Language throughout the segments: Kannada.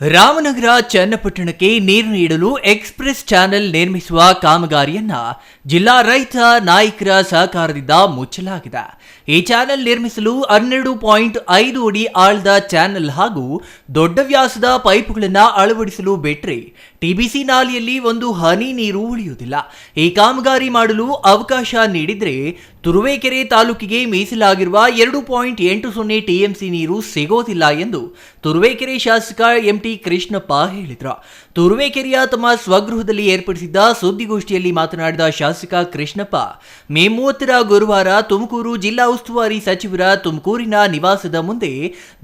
ರಾಮನಗರ ಚನ್ನಪಟ್ಟಣಕ್ಕೆ ನೀರು ನೀಡಲು ಎಕ್ಸ್ಪ್ರೆಸ್ ಚಾನೆಲ್ ನಿರ್ಮಿಸುವ ಕಾಮಗಾರಿಯನ್ನ ಜಿಲ್ಲಾ ರೈತ ನಾಯಕರ ಸಹಕಾರದಿಂದ ಮುಚ್ಚಲಾಗಿದೆ. ಈ ಚಾನೆಲ್ ನಿರ್ಮಿಸಲು ಹನ್ನೆರಡು ಪಾಯಿಂಟ್ ಐದು ಅಡಿ ಆಳದ ಚಾನೆಲ್ ಹಾಗೂ ದೊಡ್ಡ ವ್ಯಾಸದ ಪೈಪ್ಗಳನ್ನು ಅಳವಡಿಸಲು ಬಿಟ್ಟರೆ ಟಿಬಿಸಿ ನಾಲಿಯಲ್ಲಿ ಒಂದು ಹನಿ ನೀರು ಉಳಿಯುವುದಿಲ್ಲ. ಈ ಕಾಮಗಾರಿ ಮಾಡಲು ಅವಕಾಶ ನೀಡಿದ್ರೆ ತುರುವೇಕೆರೆ ತಾಲೂಕಿಗೆ ಮೀಸಲಾಗಿರುವ ಎರಡು ಪಾಯಿಂಟ್ ಎಂಟು ಸೊನ್ನೆ ಟಿಎಂಸಿ ನೀರು ಸಿಗೋದಿಲ್ಲ ಎಂದು ತುರುವೇಕೆರೆ ಶಾಸಕ ಎಂಟಿ ಕೃಷ್ಣಪ್ಪ ಹೇಳಿದರು. ತುರುವೇಕೆರೆಯ ತಮ್ಮ ಸ್ವಗೃಹದಲ್ಲಿ ಏರ್ಪಡಿಸಿದ್ದ ಸುದ್ದಿಗೋಷ್ಠಿಯಲ್ಲಿ ಮಾತನಾಡಿದ ಶಾಸಕ ಕೃಷ್ಣಪ್ಪ, ಮೇ ಮೂವತ್ತರ ಗುರುವಾರ ತುಮಕೂರು ಜಿಲ್ಲಾ ಉಸ್ತುವಾರಿ ಸಚಿವರ ತುಮಕೂರಿನ ನಿವಾಸದ ಮುಂದೆ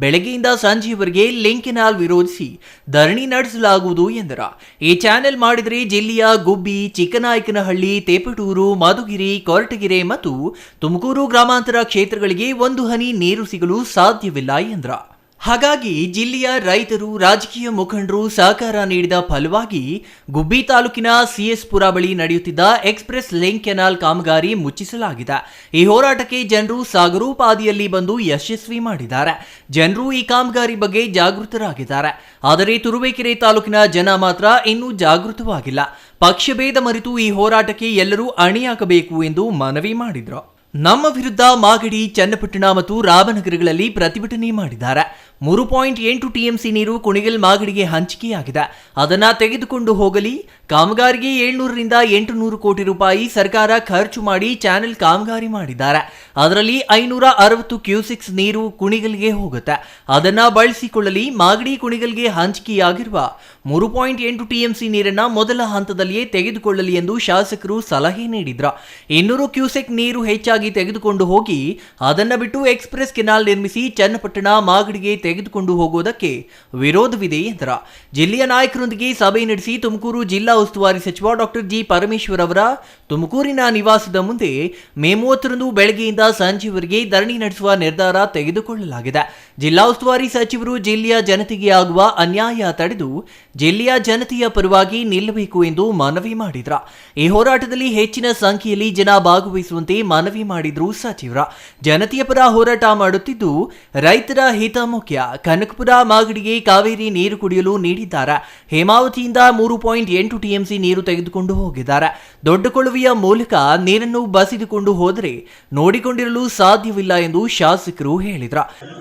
ಬೆಳಗ್ಗೆಯಿಂದ ಸಂಜೆಯವರೆಗೆ ಲಿಂಕ್ನಾಲ್ ವಿರೋಧಿಸಿ ಧರಣಿ ನಡೆಸಲಾಗುವುದು ಎಂದರು. ಈ ಚಾನೆಲ್ ಮಾಡಿದರೆ ಜಿಲ್ಲೆಯ ಗುಬ್ಬಿ, ಚಿಕ್ಕನಾಯಕನಹಳ್ಳಿ, ತೇಪಟೂರು, ಮಧುಗಿರಿ, ಕೊರಟಗೆರೆ ಮತ್ತು ತುಮಕೂರು ಗ್ರಾಮಾಂತರ ಕ್ಷೇತ್ರಗಳಿಗೆ ಒಂದು ಹನಿ ನೀರು ಸಿಗಲು ಸಾಧ್ಯವಿಲ್ಲ ಎಂದ್ರ ಹಾಗಾಗಿ ಜಿಲ್ಲೆಯ ರೈತರು, ರಾಜಕೀಯ ಮುಖಂಡರು ಸಹಕಾರ ನೀಡಿದ ಫಲವಾಗಿ ಗುಬ್ಬಿ ತಾಲೂಕಿನ ಸಿಎಸ್ ಪುರ ಬಳಿ ನಡೆಯುತ್ತಿದ್ದ ಎಕ್ಸ್ಪ್ರೆಸ್ ಲಿಂಕ್ ಕೆನಾಲ್ ಕಾಮಗಾರಿ ಮುಚ್ಚಿಸಲಾಗಿದೆ. ಈ ಹೋರಾಟಕ್ಕೆ ಜನರು ಸಾಗರೋಪಾದಿಯಲ್ಲಿ ಬಂದು ಯಶಸ್ವಿ ಮಾಡಿದ್ದಾರೆ. ಜನರು ಈ ಕಾಮಗಾರಿ ಬಗ್ಗೆ ಜಾಗೃತರಾಗಿದ್ದಾರೆ. ಆದರೆ ತುರುವೇಕೆರೆ ತಾಲೂಕಿನ ಜನ ಮಾತ್ರ ಇನ್ನೂ ಜಾಗೃತವಾಗಿಲ್ಲ. ಪಕ್ಷಭೇದ ಮರೆತು ಈ ಹೋರಾಟಕ್ಕೆ ಎಲ್ಲರೂ ಅಣಿಯಾಗಬೇಕು ಎಂದು ಮನವಿ ಮಾಡಿದರು. ನಮ್ಮ ವಿರುದ್ಧ ಮಾಗಡಿ, ಚನ್ನಪಟ್ಟಣ ಮತ್ತು ರಾಮನಗರಗಳಲ್ಲಿ ಪ್ರತಿಭಟನೆ ಮಾಡಿದ್ದಾರೆ. ಮೂರು ಪಾಯಿಂಟ್ ಎಂಟು ಟಿಎಂಸಿ ನೀರು ಕುಣಿಗಲ್ ಮಾಗಡಿಗೆ ಹಂಚಿಕೆಯಾಗಿದೆ. ಅದನ್ನ ತೆಗೆದುಕೊಂಡು ಹೋಗಲಿ. ಕಾಮಗಾರಿಗೆ ಏಳ್ನೂರರಿಂದ ಎಂಟು ನೂರು ಕೋಟಿ ರೂಪಾಯಿ ಸರ್ಕಾರ ಖರ್ಚು ಮಾಡಿ ಚಾನೆಲ್ ಕಾಮಗಾರಿ ಮಾಡಿದ್ದಾರೆ. ಅದರಲ್ಲಿ ಐನೂರ ಅರವತ್ತು ಕ್ಯೂಸಿಕ್ಸ್ ನೀರು ಕುಣಿಗಲ್ಗೆ ಹೋಗುತ್ತೆ. ಅದನ್ನ ಬಳಸಿಕೊಳ್ಳಲಿ. ಮಾಗಡಿ ಕುಣಿಗಲ್ಗೆ ಹಂಚಿಕೆಯಾಗಿರುವ ಮೂರು ಪಾಯಿಂಟ್ ಎಂಟು ಟಿಎಂಸಿ ನೀರನ್ನ ಮೊದಲ ಹಂತದಲ್ಲಿಯೇ ತೆಗೆದುಕೊಳ್ಳಲಿ ಎಂದು ಶಾಸಕರು ಸಲಹೆ ನೀಡಿದ್ರು. ಇನ್ನೂರು ಕ್ಯೂಸೆಕ್ ನೀರು ಹೆಚ್ಚಾಗಿ ತೆಗೆದುಕೊಂಡು ಹೋಗಿ, ಅದನ್ನ ಬಿಟ್ಟು ಎಕ್ಸ್ಪ್ರೆಸ್ ಕೆನಾಲ್ ನಿರ್ಮಿಸಿ ಚನ್ನಪಟ್ಟಣ ಮಾಗಡಿಗೆ ತೆಗೆದುಕೊಂಡು ಹೋಗುವುದಕ್ಕೆ ವಿರೋಧವಿದೆ ಎಂದರ. ಜಿಲ್ಲೆಯ ನಾಯಕರೊಂದಿಗೆ ಸಭೆ ನಡೆಸಿ ತುಮಕೂರು ಜಿಲ್ಲಾ ಉಸ್ತುವಾರಿ ಸಚಿವ ಡಾಕ್ಟರ್ ಜಿ ಪರಮೇಶ್ವರ್ ಅವರ ತುಮಕೂರಿನ ನಿವಾಸದ ಮುಂದೆ ಮೇ ಮೂವತ್ತರಂದು ಬೆಳಗ್ಗೆಯಿಂದ ಸಂಜೆವರೆಗೆ ಧರಣಿ ನಡೆಸುವ ನಿರ್ಧಾರ ತೆಗೆದುಕೊಳ್ಳಲಾಗಿದೆ. ಜಿಲ್ಲಾ ಉಸ್ತುವಾರಿ ಸಚಿವರು ಜಿಲ್ಲೆಯ ಜನತೆಗೆ ಆಗುವ ಅನ್ಯಾಯ ತಡೆದು ಜಿಲ್ಲೆಯ ಜನತೆಯ ಪರವಾಗಿ ನಿಲ್ಲಬೇಕು ಎಂದು ಮನವಿ ಮಾಡಿದ್ರ. ಈ ಹೋರಾಟದಲ್ಲಿ ಹೆಚ್ಚಿನ ಸಂಖ್ಯೆಯಲ್ಲಿ ಜನ ಭಾಗವಹಿಸುವಂತೆ ಮನವಿ ಮಾಡಿದ್ರು ಸಚಿವರ. ಜನತೆಯ ಪರ ಹೋರಾಟ ಮಾಡುತ್ತಿದ್ದು ರೈತರ ಹಿತ ಮುಖ್ಯ ಕನಕಪುರ ಮಾಗಡಿಗೆ ಕಾವೇರಿ ನೀರು ಕುಡಿಯಲು ನೀಡಿದ್ದಾರೆ. ಹೇಮಾವತಿಯಿಂದ ಮೂರು ಪಾಯಿಂಟ್ ಎಂಟು ಟಿಎಂಸಿ ನೀರು ತೆಗೆದುಕೊಂಡು ಹೋಗಿದ್ದಾರೆ. ದೊಡ್ಡ ಕೊಳವೆಯ ಮೂಲಕ ನೀರನ್ನು ಬಸಿದುಕೊಂಡು ಹೋದರೆ ನೋಡಿಕೊಂಡಿರಲು ಸಾಧ್ಯವಿಲ್ಲ ಎಂದು ಶಾಸಕರು ಹೇಳಿದ್ರ. ಅದನ್ನ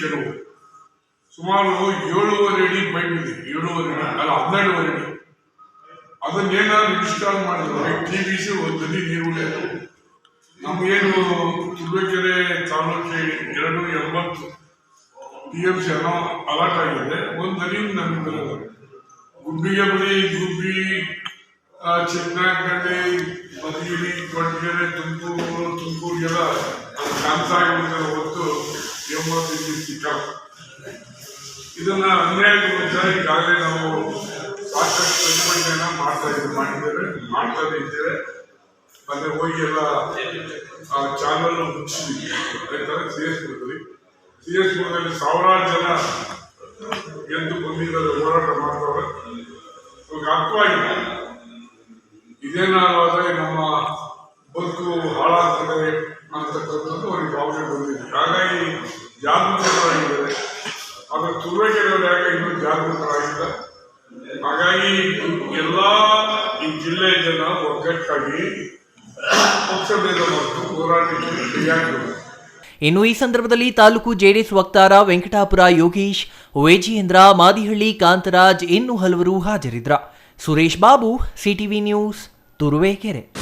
ಕೆಲವು. ಸುಮಾರು ಏಳುವರೆ ಅಡಿ ಇದೆ ಏಳುವರೆ ಅಡಿ ಅಲ್ಲ, ಹನ್ನೆರಡುವರೆ ಅಡಿ. ಅದನ್ನೇನಾದ್ರು ಇನ್ಸ್ಟಾಲ್ ಮಾಡಿದ್ರೆ ಟಿ ವಿ ಸಿ ಒಂದಲ್ಲಿ ನೀರು ಉಳಿಯೋದು ನಮಗೇನು ತುರುವೇಕೆರೆ ತಾಲೂಕಿಗೆ ಎರಡು ಎಂಬತ್ತು ಟಿ ಎಂ ಸಿ ಅನ್ನೋ ಅಲರ್ಟ್ ಆಗಿದೆ. ಒಂದು ಹನಿ ನಮಗೆ ಬರೋದು. ಗುಬ್ಬಿಗೆ ಬಳಿ ಗುಬ್ಬಿ ಚಿಕ್ಕನಾಗಡ್ಡೆ ಮಧುಗಿರಿ ಕೊಟ್ಟಿಗೆರೆ ತುಮಕೂರು, ತುಮಕೂರಿಗೆಲ್ಲ ಕಾಣ್ತಾ ಆಗಿಬಿಡ್ತಾರೆ ಹೊತ್ತು ಎಂಬತ್ತು ಸಿಕ್ಕ ಇದನ್ನ ಹನ್ನೆರಡು ವರ್ಷ ಈಗಾಗಲೇ ನಾವು ಸಾಕಷ್ಟು ಚಟುವಟಿಕೆಯನ್ನ ಮಾಡ್ತಾ ಇದ್ದೀವಿ, ಮಾಡಿದ್ದೇವೆ ಮಾಡ್ತಾನೆ ಇದ್ದೇವೆ. ಮತ್ತೆ ಹೋಗಿ ಎಲ್ಲ ಚಾನಲ್ ಮುಚ್ಚಿದ್ವಿ ಸಿ ಎಸ್ ಪುರದಲ್ಲಿ. ಸಿ ಎಸ್ ಪುರದಲ್ಲಿ ಸಾವಿರಾರು ಜನ ಎಂದು ಬಂದಿದ್ದಾರೆ, ಹೋರಾಟ ಮಾಡ್ತಾರೆ. ಇವಾಗ ಅರ್ಥವಾಗಿಲ್ಲ ಇದೇನಾದ್ರೆ ನಮ್ಮ ಬದುಕು ಹಾಳಾಗ್ತದೆ ಅಂತಕ್ಕಂಥದ್ದು ಅವ್ರಿಗೆ ಭಾವನೆ ಬಂದಿದೆ ಹಾಗಾಗಿ ಆದರೆ ತುರುವೇಕೆರೆಯವರು ಯಾಕೆ? ಇನ್ನೂ ಜಾಗೃತರಾಗಿಲ್ಲ ಹಾಗಾಗಿ ಎಲ್ಲ ಈ ಜಿಲ್ಲೆಯ ಜನ ಒಗ್ಗಟ್ಟಾಗಿ ಪಕ್ಷಭೇದ ಮತ್ತು ಹೋರಾಟಕ್ಕೆ ಇನ್ನು ಈ ಸಂದರ್ಭದಲ್ಲಿ ತಾಲೂಕು ಜೆಡಿಎಸ್ ವಕ್ತಾರ ವೆಂಕಟಾಪುರ ಯೋಗೀಶ್, ವೇಜಿಯೇಂದ್ರ, ಮಾದಿಹಳ್ಳಿ ಕಾಂತರಾಜ್ ಇನ್ನು ಹಲವರು ಹಾಜರಿದ್ರ. Suresh Babu, CTV news, Turuvekere.